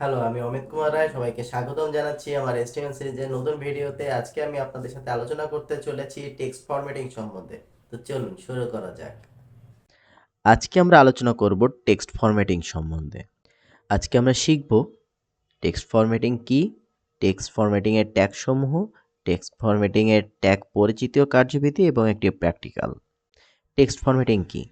Hello আমি অমিত কুমার রায়, সবাইকে স্বাগতম জানাচ্ছি আমার এসটিএম সিরিজের নতুন ভিডিওতে। আজকে আমি আপনাদের সাথে আলোচনা করতে চলেছি টেক্সট ফরম্যাটিং সম্বন্ধে। তো চলুন শুরু করা যাক। আজকে আমরা আলোচনা করব টেক্সট ফরম্যাটিং সম্বন্ধে। আজকে আমরা শিখব টেক্সট ফরম্যাটিং কি টেক্সট ফরম্যাটিংয়ের ট্যাগ সমূহ টেক্সট ফরম্যাটিংয়ের ট্যাগ পরিচিত কার্যবিধি এবং একটি প্র্যাকটিক্যাল টেক্সট ফরম্যাটিং কি?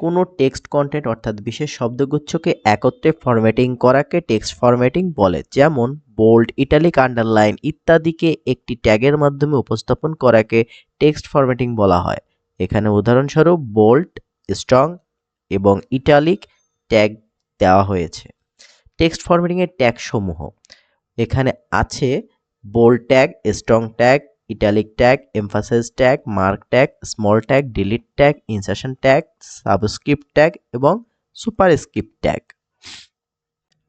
কোনো টেক্সট কন্টেন্ট অর্থাৎ বিশেষ শব্দগুচ্ছকে একত্রে ফরম্যাটিং করাকে টেক্সট ফরম্যাটিং বলে, যেমন বোল্ড ইটালিক আন্ডারলাইন ইত্যাদিকে একটি ট্যাগের মাধ্যমে উপস্থাপন করাকে টেক্সট ফরম্যাটিং বলা হয়। এখানে উদাহরণস্বরূপ বোল্ড স্ট্রং এবং ইটালিক ট্যাগ দেওয়া হয়েছে। টেক্সট ফরম্যাটিংয়ের ট্যাগ সমূহ। এখানে আছে bold tag strong tag italic tag emphasise tag mark tag small tag delete tag insertion tag subscript tag এবং superscript tag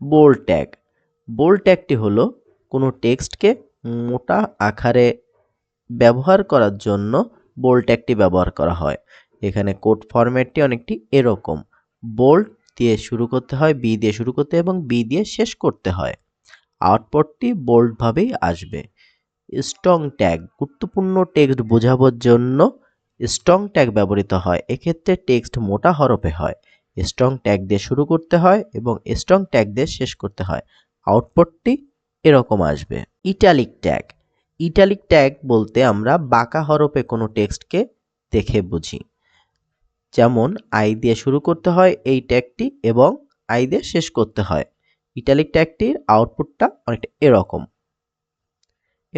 bold tag bold ট্যাগটি হলো কোনো টেক্সটকে মোটা আকারে ব্যবহার করার জন্য বোল্ড ট্যাগটি ব্যবহার করা হয়। এখানে কোড ফরম্যাটটি অনেকটি এরকম। বোল্ড দিয়ে শুরু করতে হয় বি দিয়ে শুরু করতে এবং বি দিয়ে শেষ করতে হয়। আউটপুটটি বোল্ডভাবেই আসবে। স্ট্রং ট্যাগ গুরুত্বপূর্ণ টেক্সট বোঝাবার জন্য স্ট্রং ট্যাগ ব্যবহৃত হয়। এক্ষেত্রে টেক্সট মোটা হরফে হয়। স্ট্রং ট্যাগ দিয়ে শুরু করতে হয় এবং স্ট্রং ট্যাগ দিয়ে শেষ করতে হয়। আউটপুটটি এরকম আসবে। ইটালিক ট্যাগ ইটালিক ট্যাগ বলতে আমরা বাঁকা হরফে কোনো টেক্সটকে দেখে বুঝি। যেমন আই দিয়ে শুরু করতে হয় এই ট্যাগটি এবং আই দিয়ে শেষ করতে হয়। ইটালিক ট্যাগটির আউটপুটটা অনেকটা এরকম।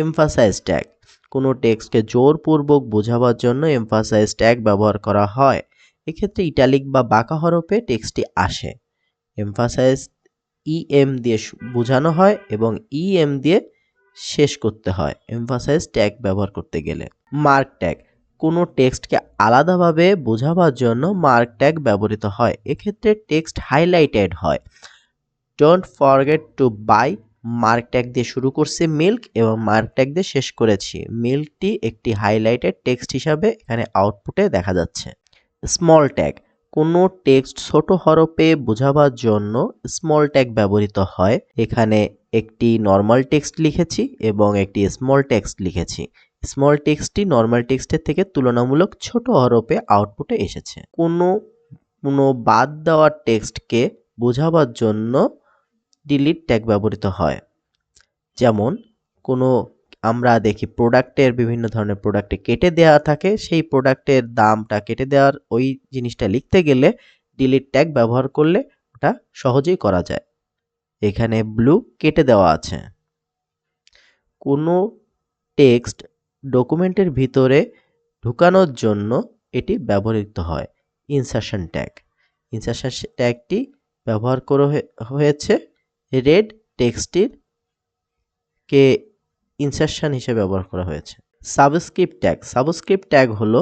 এমফাসাইজ ট্যাগ কোনো টেক্সটকে জোরপূর্বক বোঝাবার জন্য এমফাসাইজ ট্যাগ ব্যবহার করা হয়। এক্ষেত্রে ইটালিক বা বাঁকা হরফে টেক্সটটি আসে। এমফাসাইজ ইএম দিয়ে বোঝানো হয় এবং ইএম দিয়ে শেষ করতে হয়। এমফাসাইজ ট্যাগ ব্যবহার করতে গেলে। মার্ক ট্যাগ কোনো টেক্সটকে আলাদাভাবে বোঝাবার জন্য মার্ক ট্যাগ ব্যবহৃত হয়। এক্ষেত্রে টেক্সট হাইলাইটেড হয়। Don't forget to by mark tag দিয়ে শুরু করছে মিল্ক এবং মার্ক ট্যাগ দিয়ে শেষ করেছি। মিল্কটি একটি হাইলাইটেড টেক্সট হিসাবে এখানে আউটপুটে দেখা যাচ্ছে। স্মল ট্যাগ, কোনো টেক্সট ছোট হরফে বোঝাবার জন্য স্মল ট্যাগ ব্যবহৃত হয়। এখানে একটি নর্মাল টেক্সট লিখেছি এবং একটি স্মল টেক্সট লিখেছি। স্মল টেক্সটটি নর্মাল টেক্সটের থেকে তুলনামূলক ছোট হরফে আউটপুটে এসেছে। কোনো কোনো বাদ দেওয়া টেক্সটকে বোঝাবার জন্য ডিলিট ট্যাগ ব্যবহৃত হয়। যেমন, কোনো আমরা দেখি প্রোডাক্টের বিভিন্ন ধরনের প্রোডাক্টে কেটে দেওয়া থাকে, সেই প্রোডাক্টের দামটা কেটে দেওয়ার ওই জিনিসটা লিখতে গেলে ডিলিট ট্যাগ ব্যবহার করলে ওটা সহজেই করা যায়। এখানে ব্লু কেটে দেওয়া আছে। কোনো টেক্সট ডকুমেন্টের ভিতরে ঢুকানোর জন্য এটি ব্যবহৃত হয়। ইনসার্শন ট্যাগ ইনসার্শন ট্যাগটি ব্যবহার করা হয়ে- হয়েছে রেড টেক্সটির কে ইনসার্শন হিসেবে ব্যবহার করা হয়েছে। সাবস্ক্রিপ্ট ট্যাগ সাবস্ক্রিপ্ট ট্যাগ হলো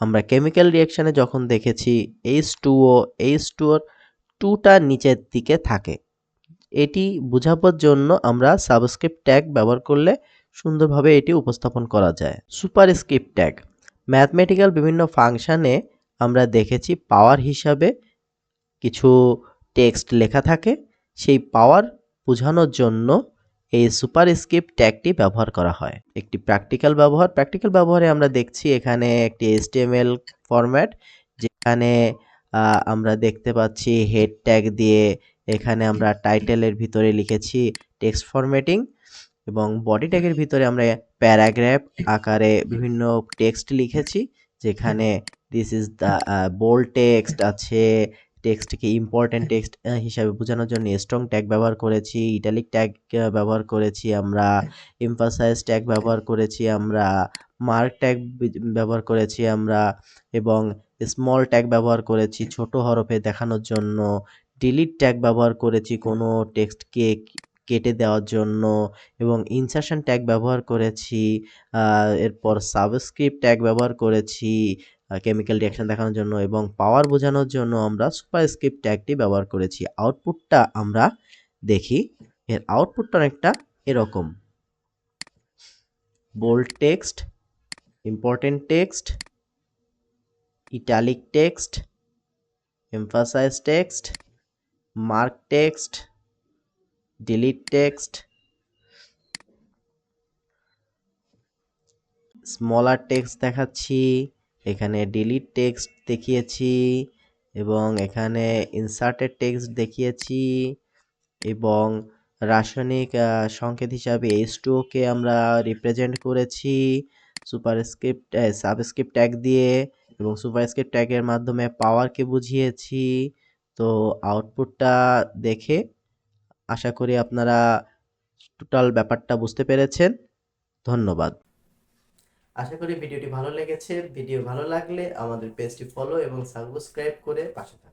আমরা কেমিক্যাল রিয়াকশানে যখন দেখেছি H two O H two ওর টুটা নিচের দিকে থাকে। এটি বোঝাবার জন্য আমরা সাবস্ক্রিপ্ট ট্যাগ ব্যবহার করলে সুন্দরভাবে এটি উপস্থাপন করা যায়। সুপারস্ক্রিপ্ট ট্যাগ ম্যাথমেটিক্যাল বিভিন্ন ফাংশানে আমরা দেখেছি পাওয়ার হিসাবে কিছু টেক্সট লেখা থাকে। সেই পাওয়ার বোঝানোর জন্য এই সুপারস্ক্রিপ্ট ট্যাগটি ব্যবহার করা হয়। একটি প্র্যাকটিক্যাল ব্যবহার প্র্যাকটিক্যাল ব্যবহারে আমরা দেখছি এখানে একটি HTML ফরম্যাট যেখানে আমরা দেখতে পাচ্ছি হেড ট্যাগ দিয়ে এখানে আমরা টাইটেলের ভিতরে লিখেছি টেক্সট ফরম্যাটিং এবং বডি ট্যাগের ভিতরে আমরা প্যারাগ্রাফ আকারে বিভিন্ন টেক্সট লিখেছি যেখানে this is the bold text আছে টেক্সটকে ইম্পর্টেন্ট টেক্সট হিসাবে বোঝানোর জন্য স্ট্রং ট্যাগ ব্যবহার করেছি ইটালিক ট্যাগ ব্যবহার করেছি আমরা এমফাসাইজ ট্যাগ ব্যবহার করেছি আমরা মার্ক ট্যাগ ব্যবহার করেছি আমরা এবং স্মল ট্যাগ ব্যবহার করেছি ছোট হরফে দেখানোর জন্য ডিলিট ট্যাগ ব্যবহার করেছি কোনো টেক্সটকে কেটে দেওয়ার জন্য এবং ইনসার্শন ট্যাগ ব্যবহার করেছি এরপর সাবস্ক্রিপ্ট ট্যাগ ব্যবহার করেছি কেমিক্যাল রিয়াকশন দেখানোর জন্য এবং পাওয়ার বোঝানোর জন্য আমরা সুপারস্ক্রিপ্ট ট্যাগটি ব্যবহার করেছি। আউটপুটটা আমরা দেখি। এর আউটপুটটা অনেকটা এরকম। Bold text important text italic text emphasise text mark text delete text smaller text দেখাচ্ছি। এখানে ডিলিট টেক্সট দেখিয়েছি এবং এখানে ইনসার্টেড টেক্সট দেখিয়েছি এবং রাসায়নিক সংকেত হিসাবে এইচ কে আমরা রিপ্রেজেন্ট করেছি সুপারস্ক্রিপ্ট সাবস্ক্রিপ্ট ট্যাগ দিয়ে এবং সুপারস্ক্রিপ্ট ট্যাগের মাধ্যমে পাওয়ারকে বুঝিয়েছি। তো আউটপুটটা দেখে আশা করি আপনারা টোটাল ব্যাপারটা বুঝতে পেরেছেন। ধন্যবাদ। আশা করি ভিডিওটি ভালো লেগেছে। ভিডিও ভালো লাগলে আমাদের পেজটি ফলো এবং সাবস্ক্রাইব করে পাশে থাকুন।